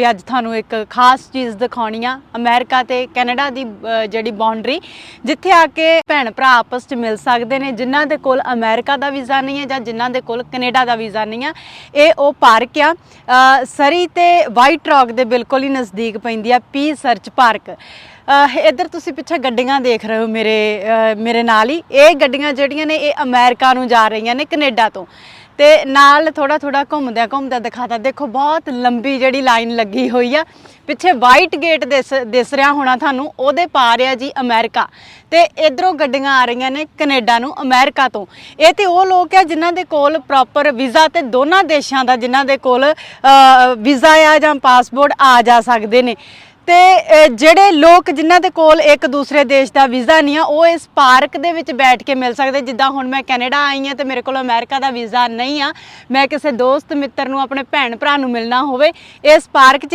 ਵੀ ਅੱਜ ਤੁਹਾਨੂੰ ਇੱਕ ਖਾਸ ਚੀਜ਼ ਦਿਖਾਉਣੀ ਆ, ਅਮਰੀਕਾ ਤੇ ਕੈਨੇਡਾ ਦੀ ਜਿਹੜੀ ਬਾਉਂਡਰੀ ਜਿੱਥੇ ਆ ਕੇ ਭੈਣ ਭਰਾ ਆਪਸ 'ਚ ਮਿਲ ਸਕਦੇ ਨੇ, ਜਿਨ੍ਹਾਂ ਦੇ ਕੋਲ ਅਮਰੀਕਾ ਦਾ ਵੀਜ਼ਾ ਨਹੀਂ ਹੈ ਜਾਂ ਜਿਨ੍ਹਾਂ ਦੇ ਕੋਲ ਕੈਨੇਡਾ ਦਾ ਵੀਜ਼ਾ ਨਹੀਂ ਆ, ਇਹ ਉਹ ਪਾਰਕ ਆ। ਸਰੀ ਤੇ ਵਾਈਟ ਰੌਕ ਦੇ ਬਿਲਕੁਲ ਹੀ ਨਜ਼ਦੀਕ ਪੈਂਦੀ ਆ ਪੀ ਸਰਚ ਪਾਰਕ ਇੱਧਰ ਤੁਸੀਂ ਪਿੱਛੇ ਗੱਡੀਆਂ ਦੇਖ ਰਹੇ ਹੋ ਮੇਰੇ ਮੇਰੇ ਨਾਲ ਹੀ। ਇਹ ਗੱਡੀਆਂ ਜਿਹੜੀਆਂ ਨੇ, ਇਹ ਅਮਰੀਕਾ ਨੂੰ ਜਾ ਰਹੀਆਂ ਨੇ, ਕੈਨੇਡਾ ਤੋਂ। ਤੇ ਨਾਲ ਥੋੜਾ ਥੋੜਾ ਘੁੰਮਦਿਆਂ ਘੁੰਮਦਿਆਂ ਦਿਖਾਤਾ, ਦੇਖੋ ਬਹੁਤ ਲੰਬੀ ਜਿਹੜੀ ਲਾਈਨ ਲੱਗੀ ਹੋਈ ਆ। ਪਿੱਛੇ ਵਾਈਟ ਗੇਟ ਦਿਸ ਦਿਸ ਰਿਹਾ ਹੋਣਾ ਤੁਹਾਨੂੰ, ਉਹਦੇ ਪਾਰ ਆ ਜੀ ਅਮਰੀਕਾ। ਤੇ ਇਧਰੋਂ ਗੱਡੀਆਂ ਆ ਰਹੀਆਂ ਨੇ ਕੈਨੇਡਾ ਨੂੰ, ਅਮਰੀਕਾ ਤੋਂ। ਇਹ ਤੇ ਉਹ ਲੋਕ ਆ ਜਿਨ੍ਹਾਂ ਦੇ ਕੋਲ ਪ੍ਰੋਪਰ ਵੀਜ਼ਾ ਤੇ ਦੋਨਾਂ ਦੇਸ਼ਾਂ ਦਾ ਜਿਨ੍ਹਾਂ ਦੇ ਕੋਲ ਵੀਜ਼ਾ ਆ ਜਾਂ ਪਾਸਪੋਰਟ ਆ ਜਾ ਸਕਦੇ ਨੇ। ਤੇ ਜਿਹੜੇ ਲੋਕ ਜਿਨ੍ਹਾਂ ਦੇ ਕੋਲ ਇੱਕ ਦੂਸਰੇ ਦੇਸ਼ ਦਾ ਵੀਜ਼ਾ ਨਹੀਂ ਆ, ਉਹ ਇਸ ਪਾਰਕ ਦੇ ਵਿੱਚ ਬੈਠ ਕੇ ਮਿਲ ਸਕਦੇ। ਜਿੱਦਾਂ ਹੁਣ ਮੈਂ ਕੈਨੇਡਾ ਆਈ ਹਾਂ ਤੇ ਮੇਰੇ ਕੋਲ ਅਮਰੀਕਾ ਦਾ ਵੀਜ਼ਾ ਨਹੀਂ ਆ, ਮੈਂ ਕਿਸੇ ਦੋਸਤ ਮਿੱਤਰ ਨੂੰ, ਆਪਣੇ ਭੈਣ ਭਰਾ ਨੂੰ ਮਿਲਣਾ ਹੋਵੇ, ਇਸ ਪਾਰਕ 'ਚ